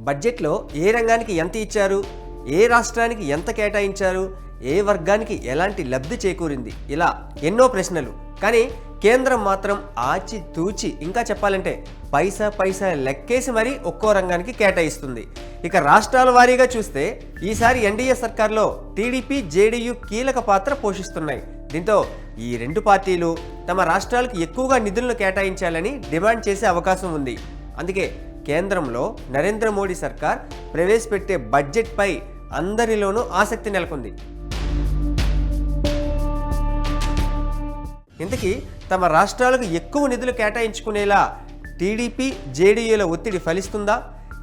బడ్జెట్లో ఏ రంగానికి ఎంత ఇచ్చారు? ఏ రాష్ట్రానికి ఎంత కేటాయించారు? ఏ వర్గానికి ఎలాంటి లబ్ధి చేకూరింది? ఇలా ఎన్నో ప్రశ్నలు. కానీ కేంద్రం మాత్రం ఆచి తూచి ఇంకా చెప్పాలంటే పైసా పైసా లెక్కేసి మరీ ఒక్కో రంగానికి కేటాయిస్తుంది. ఇక రాష్ట్రాల వారీగా చూస్తే ఈసారి ఎన్డీఏ సర్కార్లో టీడీపీ జేడీయూ కీలక పాత్ర పోషిస్తున్నాయి. దీంతో ఈ రెండు పార్టీలు తమ రాష్ట్రాలకు ఎక్కువగా నిధులను కేటాయించాలని డిమాండ్ చేసే అవకాశం ఉంది. అందుకే కేంద్రంలో నరేంద్ర మోడీ సర్కార్ ప్రవేశపెట్టే బడ్జెట్పై అందరిలోనూ ఆసక్తి నెలకొంది. ఇంతకీ తమ రాష్ట్రాలకు ఎక్కువ నిధులు కేటాయించుకునేలా టీడీపీ జేడీయూల ఒత్తిడి ఫలిస్తుందా?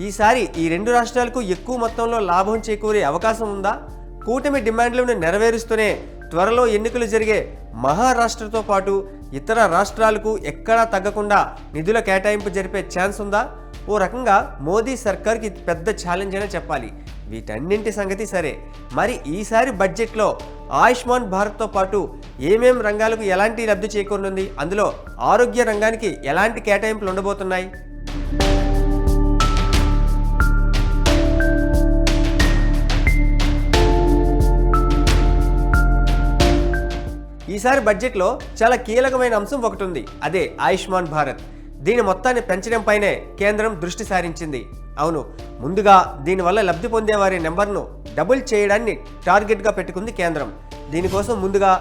ఈసారి ఈ రెండు రాష్ట్రాలకు ఎక్కువ మొత్తంలో లాభం చేకూరే అవకాశం ఉందా? కూటమి డిమాండ్లను నెరవేరుస్తూనే త్వరలో ఎన్నికలు జరిగే మహారాష్ట్రతో పాటు ఇతర రాష్ట్రాలకు ఎక్కడా తగ్గకుండా నిధుల కేటాయింపు జరిపే ఛాన్స్ ఉందా? ఓ రకంగా మోదీ సర్కార్కి పెద్ద ఛాలెంజ్ అనే చెప్పాలి. వీటన్నింటి సంగతి సరే. మరి ఈసారి బడ్జెట్లో ఆయుష్మాన్ భారత్తో పాటు ఏమేం రంగాలకు ఎలాంటి లబ్ధి చేకూరనుంది? అందులో ఆరోగ్య రంగానికి ఎలాంటి కేటాయింపులు ఉండబోతున్నాయి? ఈసారి బడ్జెట్లో చాలా కీలకమైన అంశం ఒకటి ఉంది. అదే ఆయుష్మాన్ భారత్. దీని మొత్తాన్ని పెంచడంపైనే కేంద్రం దృష్టి సారించింది. అవును ముందుగా దీనివల్ల లబ్ధి పొందే వారి నెంబర్ను డబుల్ చేయడాన్ని టార్గెట్గా పెట్టుకుంది కేంద్రం. దీనికోసం ముందుగా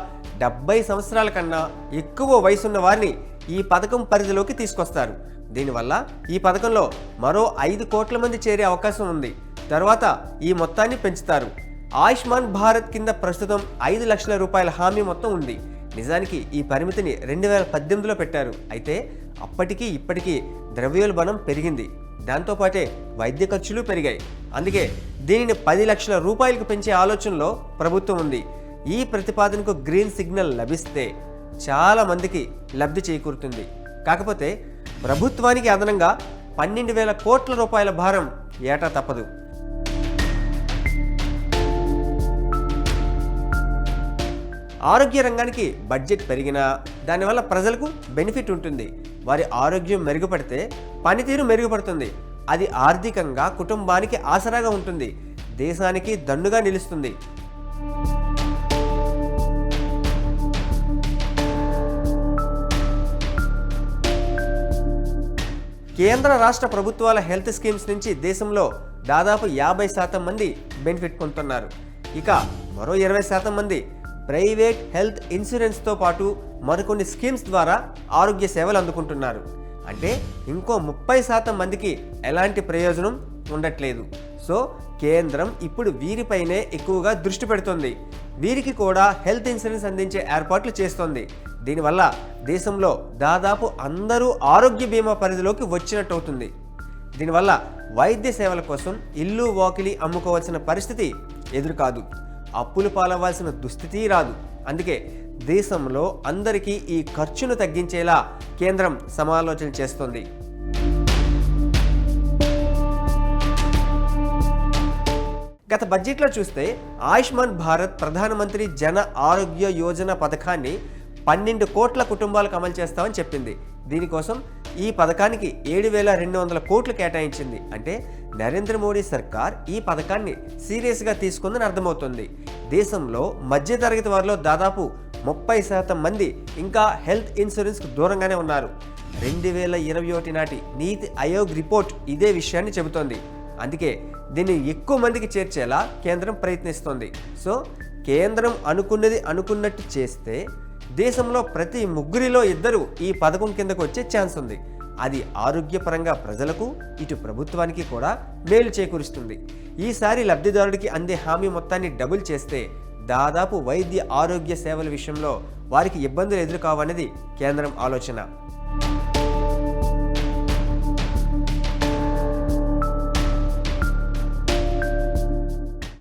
డెబ్బై సంవత్సరాల కన్నా ఎక్కువ వయసున్న వారిని ఈ పథకం పరిధిలోకి తీసుకొస్తారు. దీనివల్ల ఈ పథకంలో మరో ఐదు కోట్ల మంది చేరే అవకాశం ఉంది. తర్వాత ఈ మొత్తాన్ని పెంచుతారు. ఆయుష్మాన్ భారత్ కింద ప్రస్తుతం ఐదు లక్షల రూపాయల హామీ మొత్తం ఉంది. నిజానికి ఈ పరిమితిని రెండు వేల పద్దెనిమిదిలో పెట్టారు. అయితే అప్పటికీ ఇప్పటికీ ద్రవ్యోల్బణం పెరిగింది. దాంతోపాటే వైద్య ఖర్చులు పెరిగాయి. అందుకే దీనిని పది లక్షల రూపాయలకు పెంచే ఆలోచనలో ప్రభుత్వం ఉంది. ఈ ప్రతిపాదనకు గ్రీన్ సిగ్నల్ లభిస్తే చాలా మందికి లబ్ధి చేకూరుతుంది. కాకపోతే ప్రభుత్వానికి అదనంగా పన్నెండు వేల కోట్ల రూపాయల భారం ఏటా తప్పదు. ఆరోగ్య రంగానికి బడ్జెట్ పెరిగినా దానివల్ల ప్రజలకు బెనిఫిట్ ఉంటుంది. వారి ఆరోగ్యం మెరుగుపడితే పనితీరు మెరుగుపడుతుంది. అది ఆర్థికంగా కుటుంబానికి ఆసరాగా ఉంటుంది. దేశానికి దన్నుగా నిలుస్తుంది. కేంద్ర రాష్ట్ర ప్రభుత్వాల హెల్త్ స్కీమ్స్ నుంచి దేశంలో దాదాపు యాభై శాతం మంది బెనిఫిట్ పొందుతున్నారు. ఇక మరో ఇరవై శాతం మంది ప్రైవేట్ హెల్త్ ఇన్సూరెన్స్తో పాటు మరికొన్ని స్కీమ్స్ ద్వారా ఆరోగ్య సేవలు అందుకుంటున్నారు. అంటే ఇంకో ముప్పై శాతం మందికి ఎలాంటి ప్రయోజనం ఉండట్లేదు. సో కేంద్రం ఇప్పుడు వీరిపైనే ఎక్కువగా దృష్టి పెడుతుంది. వీరికి కూడా హెల్త్ ఇన్సూరెన్స్ అందించే ఏర్పాట్లు చేస్తోంది. దీనివల్ల దేశంలో దాదాపు అందరూ ఆరోగ్య బీమా పరిధిలోకి వచ్చినట్టు అవుతుంది దీనివల్ల వైద్య సేవల కోసం ఇల్లు వాకిలి అమ్ముకోవాల్సిన పరిస్థితి ఎదురు కాదు అప్పులు పాలవ్వాల్సిన దుస్థితి రాదు. అందుకే దేశంలో అందరికీ ఈ ఖర్చును తగ్గించేలా కేంద్రం సమాలోచన చేస్తోంది. గత బడ్జెట్లో చూస్తే ఆయుష్మాన్ భారత్ ప్రధానమంత్రి జన ఆరోగ్య యోజన పథకాన్ని పన్నెండు కోట్ల కుటుంబాలకు అమలు చేస్తామని చెప్పింది. దీనికోసం ఈ పథకానికి ఏడు వేల రెండు వందల కోట్లు కేటాయించింది. అంటే నరేంద్ర మోడీ సర్కార్ ఈ పథకాన్ని సీరియస్గా తీసుకుందని అర్థమవుతుంది. దేశంలో మధ్యతరగతి వారిలో దాదాపు ముప్పై శాతం మంది ఇంకా హెల్త్ ఇన్సూరెన్స్కు దూరంగానే ఉన్నారు. రెండు వేల ఇరవై ఒకటి నాటి నీతి ఆయోగ్ రిపోర్ట్ ఇదే విషయాన్ని చెబుతోంది. అందుకే దీన్ని ఎక్కువ మందికి చేర్చేలా కేంద్రం ప్రయత్నిస్తోంది. సో కేంద్రం అనుకున్నది అనుకున్నట్టు చేస్తే దేశంలో ప్రతి ముగ్గురిలో ఇద్దరు ఈ పథకం కిందకు వచ్చే ఛాన్స్ ఉంది. అది ఆరోగ్యపరంగా ప్రజలకు ఇటు ప్రభుత్వానికి కూడా మేలు చేకూరుస్తుంది. ఈసారి లబ్ధిదారుడికి అందే హామీ మొత్తాన్ని డబుల్ చేస్తే దాదాపు వైద్య ఆరోగ్య సేవల విషయంలో వారికి ఇబ్బందులు ఎదురుకావనేది కేంద్రం ఆలోచన.